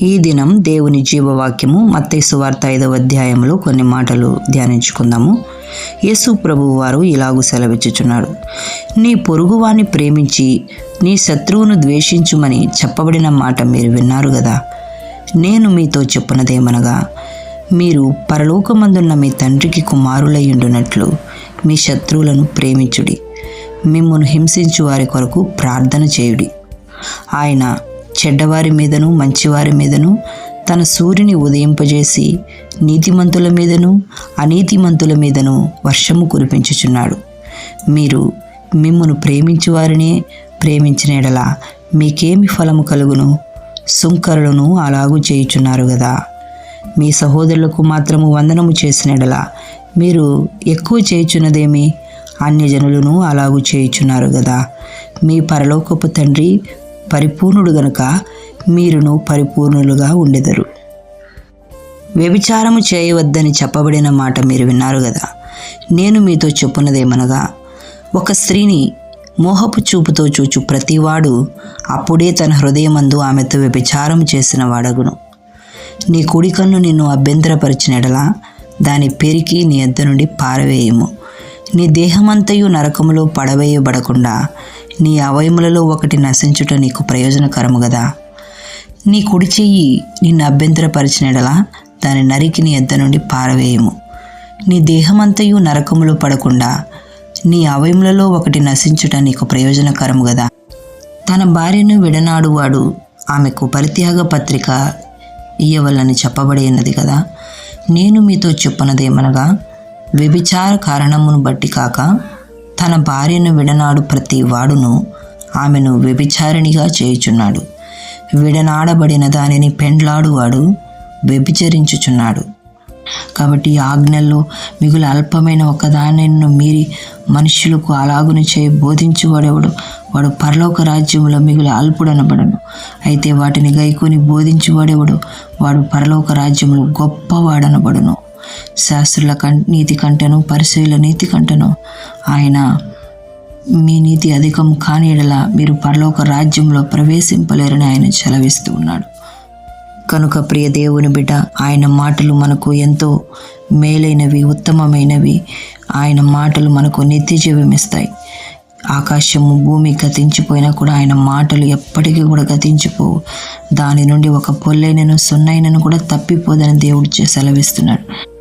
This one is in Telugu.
ఈ దినం దేవుని జీవవాక్యము మత్తయి వార్త ఐదవ అధ్యాయంలో కొన్ని మాటలు ధ్యానించుకుందాము. యేసు ప్రభువు వారు ఇలాగూ సెలవిచ్చుచున్నాడు. నీ పొరుగువాని ప్రేమించి నీ శత్రువును ద్వేషించుమని చెప్పబడిన మాట మీరు విన్నారు కదా నేను మీతో చెప్పునదేమనగా మీరు పరలోకమందున్న మీ తండ్రికి కుమారులయ్యుండునట్లు మీ శత్రువులను ప్రేమించుడి. మిమ్మల్ని హింసించు వారి కొరకు ప్రార్థన చేయుడి. ఆయన చెడ్డవారి మీదను మంచివారి మీదను తన సూర్యుని ఉదయింపజేసి నీతిమంతుల మీదను అనీతిమంతుల మీదను వర్షము కురిపించుచున్నాడు. మీరు మిమ్మను ప్రేమించు వారినే ప్రేమించిన ఎడల మీకేమి ఫలము కలుగును? సుంకరులను అలాగూ చేయుచున్నారు కదా మీ సహోదరులకు మాత్రము వందనము చేసిన ఎడల మీరు ఎక్కువ చేయుచున్నదేమి? అన్యజనులను అలాగూ చేయుచున్నారు కదా మీ పరలోకపు తండ్రి పరిపూర్ణుడు గనుక మీరును పరిపూర్ణులుగా ఉండెదరు. వ్యభిచారము చేయవద్దని చెప్పబడిన మాట మీరు విన్నారు కదా నేను మీతో చెప్పున్నదేమనగా ఒక స్త్రీని మోహపు చూపుతో చూచు ప్రతివాడు అప్పుడే తన హృదయమందు ఆమెతో వ్యభిచారం చేసిన వాడగును. నీ కుడి కన్ను నిన్ను అభ్యంతరపరిచినడలా దాని పెరికి నీ ఎద్ద నుండి పారవేయము. నీ దేహమంతయు నరకములో పడవేయబడకుండా నీ అవయములలో ఒకటి నశించుట నీకు ప్రయోజనకరము కదా నీ కుడి చెయ్యి నిన్ను అభ్యంతరపరిచినడలా? దాని నరికి నీ ఎద్ద నుండి పారవేయము. నీ దేహమంతయు నరకములో పడకుండా నీ అవయములలో ఒకటి నశించుట నీకు ప్రయోజనకరము కదా తన భార్యను విడనాడువాడు ఆమెకు పరిత్యాగ పత్రిక ఇయ్యవలని చెప్పబడి ఉన్నది కదా నేను మీతో చెప్పనదేమనగా వ్యభిచార కారణమును బట్టి కాక తన భార్యను విడనాడు ప్రతి వాడును ఆమెను వ్యభిచారిణిగా చేయుచున్నాడు. విడనాడబడిన దానిని పెండ్లాడువాడు వ్యభిచరించుచున్నాడు. కాబట్టి ఆజ్ఞల్లో మిగులు అల్పమైన ఒకదానిని మీరి మనుషులకు అలాగును చేయి బోధించువాడెవడు? వాడు పరలోక రాజ్యంలో మిగులు అల్పుడనబడను. అయితే వాటిని గైకొని బోధించువాడెవడు? వాడు పరలోక రాజ్యంలో గొప్పవాడనబడును. శాస్త్రుల కం నీతి కంటను పరిశీల నీతి కంటను. ఆయన మీ నీతి అధికం కాని ఎడల మీరు పరలోక రాజ్యంలో ప్రవేశింపలేరని ఆయన చెలవిస్తూ ఉన్నాడు. కనుక ప్రియ దేవుని బిడ్డ ఆయన మాటలు మనకు ఎంతో మేలైనవి ఉత్తమమైనవి. ఆయన మాటలు మనకు నిత్య జీవమిస్తాయి ఆకాశము భూమి గతించిపోయినా కూడా ఆయన మాటలు ఎప్పటికీ కూడా గతించిపోవు. దాని నుండి ఒక పొల్లైనను సున్నైనను కూడా తప్పిపోదని దేవుడు సెలవిస్తున్నాడు.